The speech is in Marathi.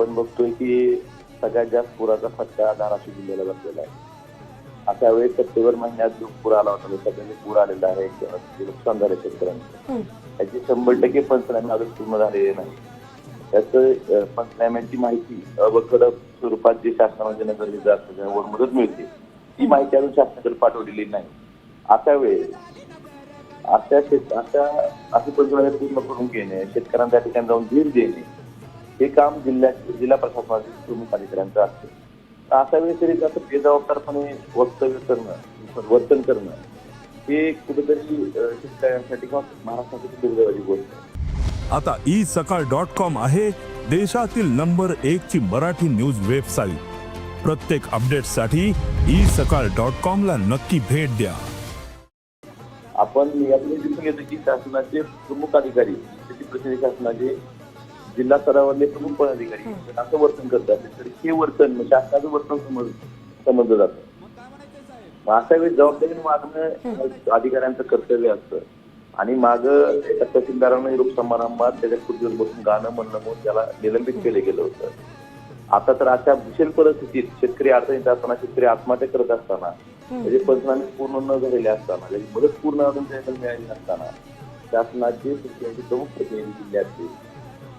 आपण बघतोय की सगळ्यात जास्त पुराचा फटका धाराशिव जिल्ह्याला बसलेला आहे. अशा वेळेस सप्टेंबर महिन्यात जो पूर आला होता सगळ्यांनी पूर आलेला आहे नुकसान झालं शेतकऱ्यांचं. त्याचे शंभर टक्के पंचनामे अजून पूर्ण झालेले नाही त्याचं पंचनाम्याची माहिती अवघड स्वरूपात जे गरजेचं असतं त्यावर मदत मिळते. ती माहिती अजून शासनाकडे पाठवलेली नाही. अशा वेळेस अशा शेत अशा असे पंचनामे पूर्ण करून घेणे शेतकऱ्यांना त्या ठिकाणी जाऊन धीर देणे हे काम जिल्ह्यात जिल्हा प्रशासनाचे प्रमुख अधिकाऱ्यांचं असतं. अशा वेळेस तरी असं बेजबाबदारपणे वक्तव्य करणं वर्तन करणं हे कुठेतरी शेतकऱ्यांसाठी किंवा महाराष्ट्रासाठी दुर्दैवाची गोष्ट आहे. आता ई सकाळ डॉट कॉम आहे देशातील नंबर एक ची मराठी न्यूज वेबसाईट. प्रत्येक अपडेटसाठी ई सकाळ डॉट कॉम ला नक्की भेट द्या. आपण यातून दिसून येतो की शासनाचे प्रमुख अधिकारी प्रतिनिधी शासनाचे जिल्हा स्तरावरले प्रमुख पदाधिकारी असं वर्तन करतात. तर हे वर्तन म्हणजे शासनाचं वर्तन समज समजलं जातं. मग अशा वेळी जबाबदारी मागणं अधिकाऱ्यांचं कर्तव्य असतं. आणि माग एका तहसीलदारानं निरोप समारंभात त्याच्या खुर्चीवर बसून गाणं म्हणणं म्हणून त्याला निलंबित केलं गेलं होतं. आता तर अशा भीषण परिस्थितीत शेतकरी अडचणीत असताना शेतकरी आत्महत्या करत असताना त्याचे पंचनामे पूर्ण न झालेले असताना त्याची मदत पूर्ण अजून मिळाली नसताना शासनाचे शेतकऱ्यांचे प्रमुख प्रतिनिधी जिल्ह्यातले